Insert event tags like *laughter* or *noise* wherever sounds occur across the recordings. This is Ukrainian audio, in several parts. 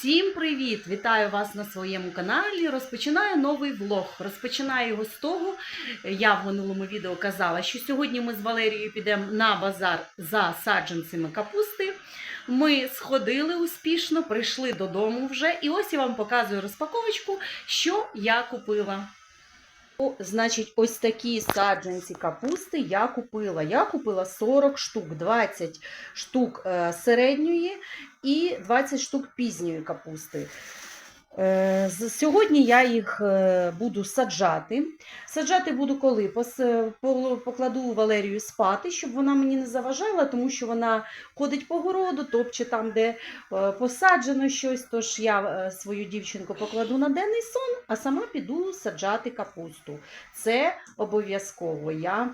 Всім привіт! Вітаю вас на своєму каналі. Розпочинаю новий влог. Розпочинаю його з того. Я в минулому відео казала, що сьогодні ми з Валерією підемо на базар за саджанцями капусти. Ми сходили успішно, прийшли додому вже. І ось я вам показую розпаковочку, що я купила. О, значить, ось такі саджанці капусти я купила. Я купила 40 штук, 20 штук е, середньої і 20 штук пізньої капусти. Е, Сьогодні я їх е, буду саджати. Саджати буду коли? Покладу Валерію спати, щоб вона мені не заважала, тому що вона ходить по городу, топче там, де е, посаджено щось. Тож я е, свою дівчинку покладу на денний сон, а сама піду саджати капусту. Це обов'язково. Я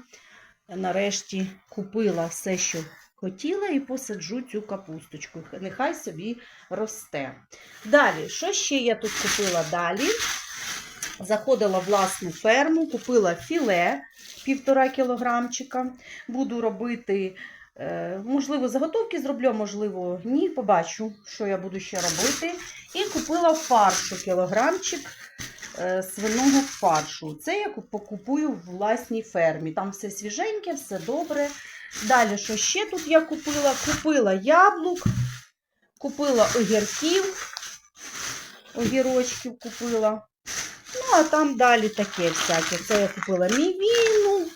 нарешті купила все, що хотіла, і посаджу цю капусточку. Нехай собі росте. Далі, що ще я тут купила далі? Заходила в власну ферму, купила філе півтора кілограмчика. Буду робити, е, можливо, заготовки зроблю, можливо, ні. Побачу, що я буду ще робити. І купила фаршу кілограмчик е, свиного фаршу. Це я куп- купую в власній фермі. Там все свіженьке, все добре. Далі, що ще тут я купила? Купила яблук, купила огірків, огірочків купила. Ну, а там далі таке всяке. Це я купила мівіну.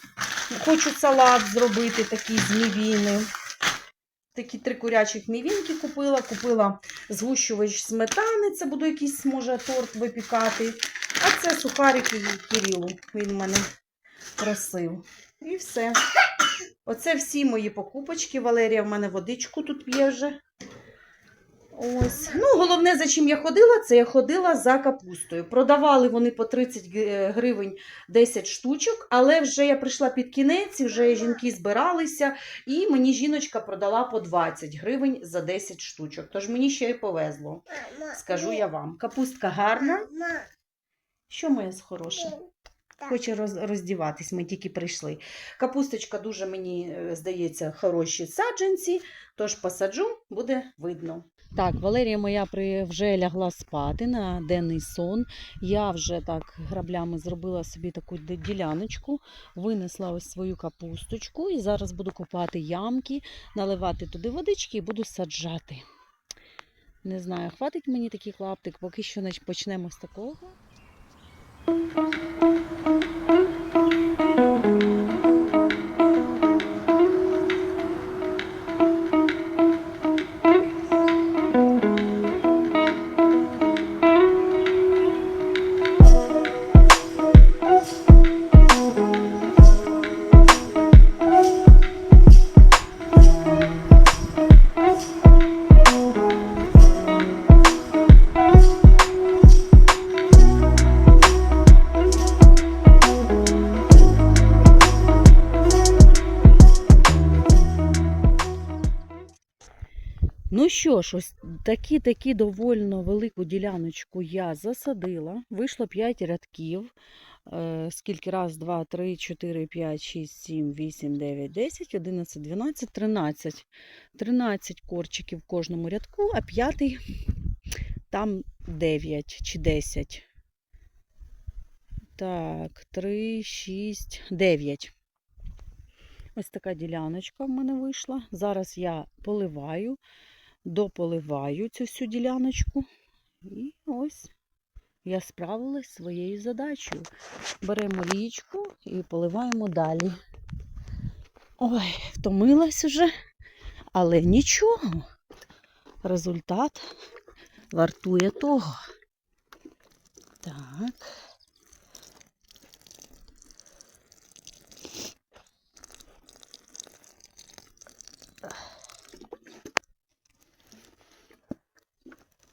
Хочу салат зробити такий з мівіни. Такі три курячих мівінки купила. Купила згущувач сметани. Це буду якийсь, може, торт випікати. А це сухарики Кирилу. Він мене просив. І все. Оце всі мої покупочки. Валерія в мене водичку тут п'є вже. Ось. Ну, головне, за чим я ходила, це я ходила за капустою. Продавали вони по 30 гривень 10 штучок, але вже я прийшла під кінець, вже жінки збиралися, і мені жіночка продала по 20 гривень за 10 штучок. Тож мені ще й повезло, скажу я вам. Капустка гарна. Що моя хороша? Хоче роз, роздіватись, ми тільки прийшли. Капусточка дуже, мені е, здається, хороші саджанці, тож посаджу, буде видно. Так, Валерія моя при, вже лягла спати на денний сон. Я вже так граблями зробила собі таку діляночку, винесла ось свою капусточку і зараз буду копати ямки, наливати туди водички і буду саджати. Не знаю, хватить мені такий клаптик, поки що почнемо з такого. Що ж, ось такі такі довольно велику діляночку я засадила. Вийшло 5 рядків. Е, скільки? Раз, два, три, чотири, п'ять, шість, сім, вісім, дев'ять, десять, одинадцять, дванадцять, тринадцять. Тринадцять корчиків в кожному рядку, а п'ятий там 9 чи 10. Так, 3, 6, 9. Ось така діляночка в мене вийшла. Зараз я поливаю, дополиваю цю всю діляночку. І ось я справилась своєю задачею. Беремо лічку і поливаємо далі. Ой, втомилась уже, але нічого. Результат вартує того. Так.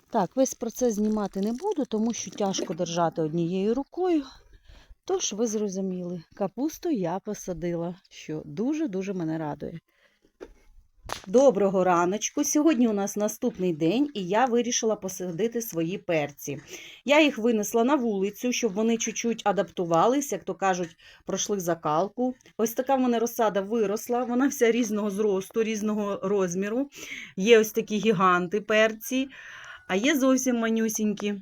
Так, весь процес знімати не буду, тому що тяжко держати однією рукою. Тож, ви зрозуміли, капусту я посадила, що дуже-дуже мене радує. Доброго раночку. Сьогодні у нас наступний день, і я вирішила посадити свої перці. Я їх винесла на вулицю, щоб вони чуть-чуть адаптувались, як то кажуть, пройшли закалку. Ось така в мене розсада виросла, вона вся різного зросту, різного розміру. Є ось такі гіганти перці. А є зовсім манюсінькі.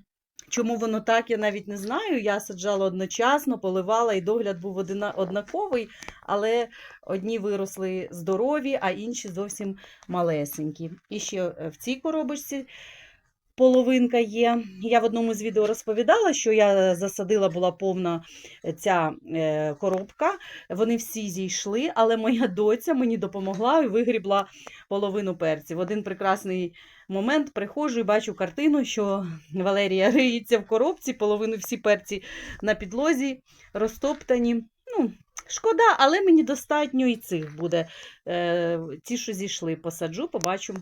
Чому воно так, я навіть не знаю. Я саджала одночасно, поливала, і догляд був однаковий, але одні виросли здорові, а інші зовсім малесенькі. І ще е, в цій коробочці половинка є. Я в одному з відео розповідала, що я засадила була повна ця е, коробка. Вони всі зійшли, але моя *laughs* доця мені допомогла і вигрібла половину перців. Один прекрасний момент приходжу і бачу картину, що Валерія риється в коробці, половину всі перці на підлозі розтоптані. Ну, шкода, але мені достатньо і цих буде. Е, ті, що зійшли, посаджу, побачу,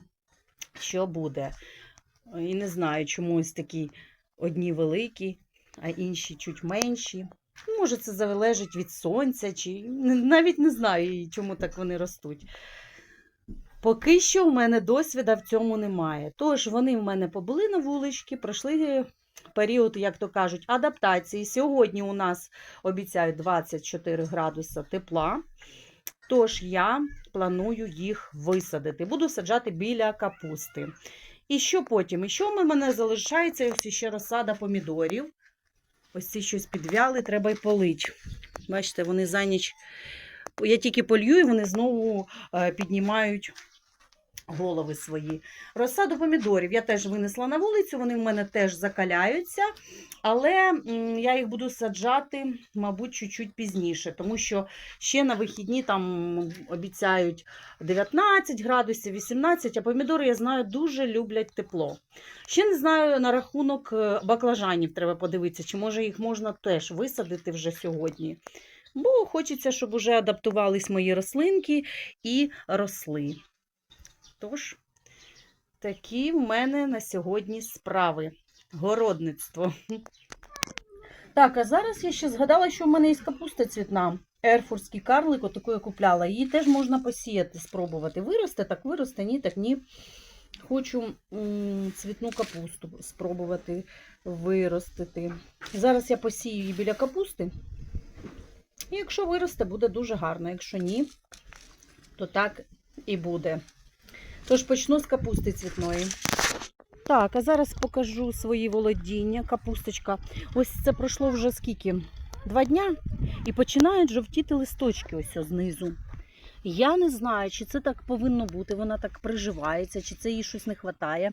що буде. І не знаю, чому ось такі одні великі, а інші чуть менші. Може, це залежить від сонця, чи навіть не знаю, чому так вони ростуть. Поки що в мене досвіда в цьому немає. Тож вони в мене побули на вулички, пройшли період, як то кажуть, адаптації. Сьогодні у нас обіцяють 24 градуса тепла. Тож я планую їх висадити. Буду саджати біля капусти. І що потім? І що в мене залишається? Ось ще розсада помідорів. Ось ці щось підвяли, треба й полить. Бачите, вони за ніч. Я тільки полью, і вони знову е, піднімають голови свої. Розсаду помідорів я теж винесла на вулицю, вони в мене теж закаляються, але я їх буду саджати, мабуть, чуть-чуть пізніше, тому що ще на вихідні там обіцяють 19 градусів, 18, а помідори, я знаю, дуже люблять тепло. Ще не знаю на рахунок е, баклажанів, треба подивитися, чи може їх можна теж висадити вже сьогодні. Бо хочеться, щоб вже адаптувались мої рослинки і росли. Тож, такі в мене на сьогодні справи. Городництво. Так, а зараз я ще згадала, що в мене є капуста цвітна. Ерфурський карлик, отаку я купляла. Її теж можна посіяти, спробувати. Виросте, так виросте, ні, так ні. Хочу цвітну капусту спробувати виростити. Зараз я посію її біля капусти. І якщо виросте, буде дуже гарно. Якщо ні, то так і буде. Тож почну з капусти цвітної. Так, а зараз покажу свої володіння. Капусточка. Ось це пройшло вже скільки? Два дня. І починають жовтіти листочки ось знизу. Я не знаю, чи це так повинно бути, вона так приживається, чи це їй щось не вистачає.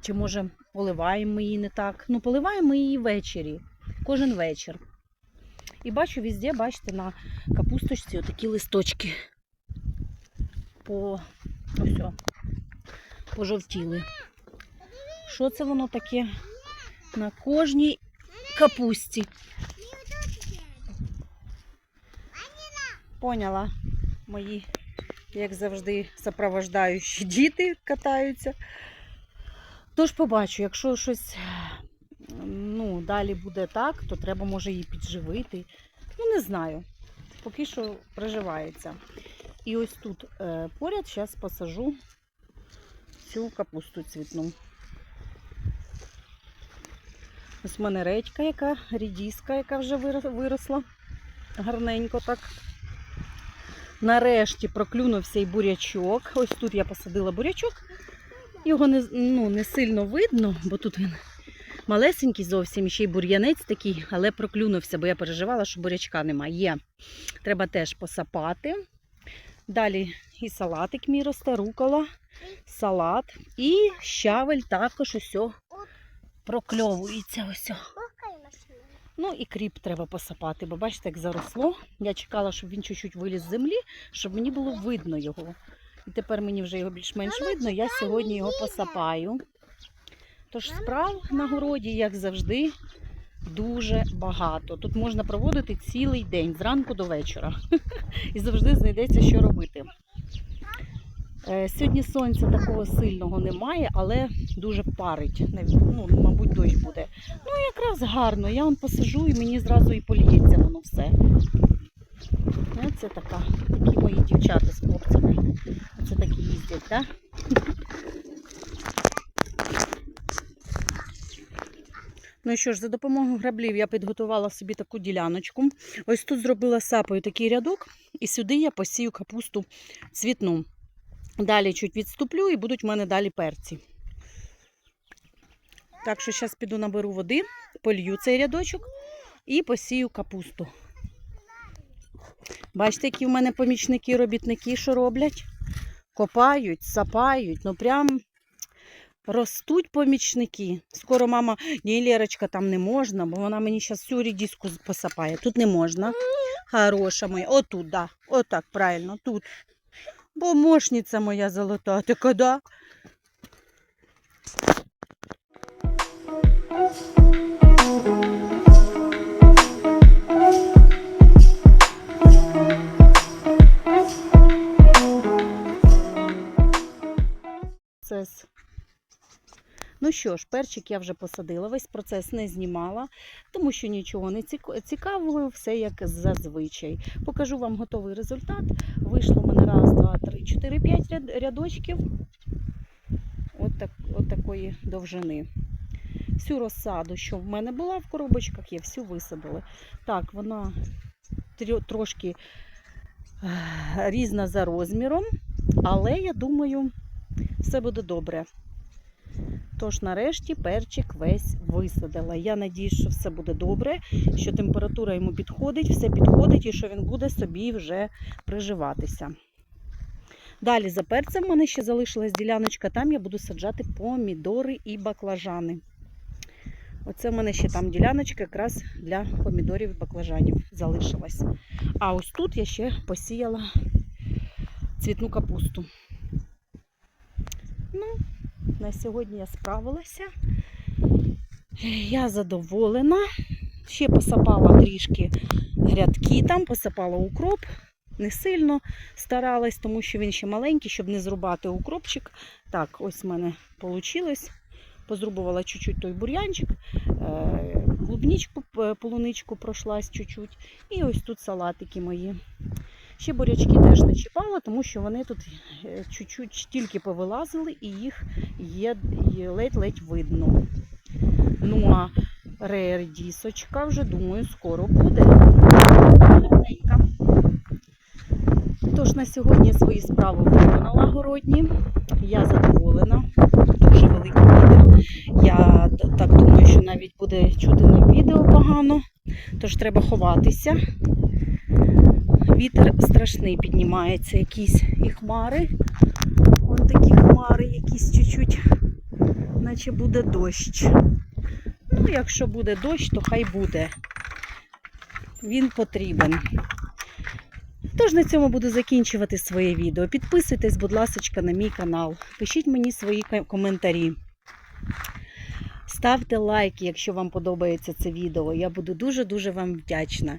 Чи може поливаємо її не так. Ну, поливаємо її ввечері, кожен вечір. І бачу везде, бачите, на капусточці отакі листочки. По ось, о, пожовтіли. Що це воно таке на кожній капусті? Поняла. Мої, як завжди, сопровождаючі діти катаються. Тож побачу, якщо щось ну, далі буде так, то треба може її підживити. Ну, не знаю. Поки що приживається. І ось тут е, поряд зараз посажу цю капусту цвітну. Ось в мене редька, яка рідіска, яка вже виросла. Гарненько так. Нарешті проклюнувся і бурячок. Ось тут я посадила бурячок. Його не, ну, не сильно видно, бо тут він малесенький зовсім, ще й бур'янець такий, але проклюнувся, бо я переживала, що бурячка немає. Є. Треба теж посапати. Далі і салатик мій росте, рукола, салат. І щавель також ось прокльовується. Ось. Ну і кріп треба посапати, бо бачите, як заросло. Я чекала, щоб він чуть-чуть виліз з землі, щоб мені було видно його. І тепер мені вже його більш-менш видно, я сьогодні його посапаю. Тож справ на городі, як завжди, дуже багато. Тут можна проводити цілий день, зранку до вечора. *laughs* І завжди знайдеться, що робити. Е, Сьогодні сонця такого сильного немає, але дуже парить. Ну, мабуть, дощ буде. Ну, якраз гарно. Я вам посажу і мені зразу і поліється воно все. Це така, такі мої дівчата з хлопцями. Оце такі їздять, так? *laughs* Ну що ж, за допомогою граблів я підготувала собі таку діляночку. Ось тут зробила сапою такий рядок, і сюди я посію капусту цвітну. Далі чуть відступлю і будуть в мене далі перці. Так що зараз піду наберу води, полью цей рядочок і посію капусту. Бачите, які в мене помічники, робітники, що роблять? Копають, сапають, ну прям ростуть помічники. Скоро мама, ні, Лерочка, там не можна, бо вона мені зараз всю рідіску посапає. Тут не можна. Хороша моя. Отут, да. Отак, правильно, тут. Помощниця моя золота. Ти коли? Процес. Ну що ж, перчик я вже посадила, весь процес не знімала, тому що нічого не цікавого, все як зазвичай. Покажу вам готовий результат. Вийшло в мене раз, два, три, чотири, п'ять рядочків. От, так, от такої довжини. Всю розсаду, що в мене була в коробочках, я всю висадила. Так, вона трошки різна за розміром, але я думаю, все буде добре. Тож, нарешті, перчик весь висадила. Я надіюсь, що все буде добре, що температура йому підходить, все підходить і що він буде собі вже приживатися. Далі за перцем в мене ще залишилась діляночка, там я буду саджати помідори і баклажани. Оце в мене ще там діляночка якраз для помідорів і баклажанів залишилась. А ось тут я ще посіяла цвітну капусту. Ну, на сьогодні я справилася. Я задоволена. Ще посапала трішки грядки там, посапала укроп. Не сильно старалась, тому що він ще маленький, щоб не зрубати укропчик. Так, ось в мене вийшло. Позрубувала чуть-чуть той бур'янчик, е, клубничку, полуничку пройшлась чуть-чуть. І ось тут салатики мої. Ще бурячки теж не чіпала, тому що вони тут е, чуть-чуть тільки повилазили і їх є ледь-ледь видно. Ну а редісочка вже, думаю, скоро буде. Тож на сьогодні свої справи виконала городні. Я задоволена. Дуже великий вітер. Я так думаю, що навіть буде чути на відео погано. Тож треба ховатися. Вітер страшний піднімається, якісь і хмари. Вон такі хмари, якісь чуть-чуть, наче буде дощ. Ну, якщо буде дощ, то хай буде. Він потрібен. Тож на цьому буду закінчувати своє відео. Підписуйтесь, будь ласка, на мій канал. Пишіть мені свої коментарі. Ставте лайки, якщо вам подобається це відео. Я буду дуже-дуже вам вдячна.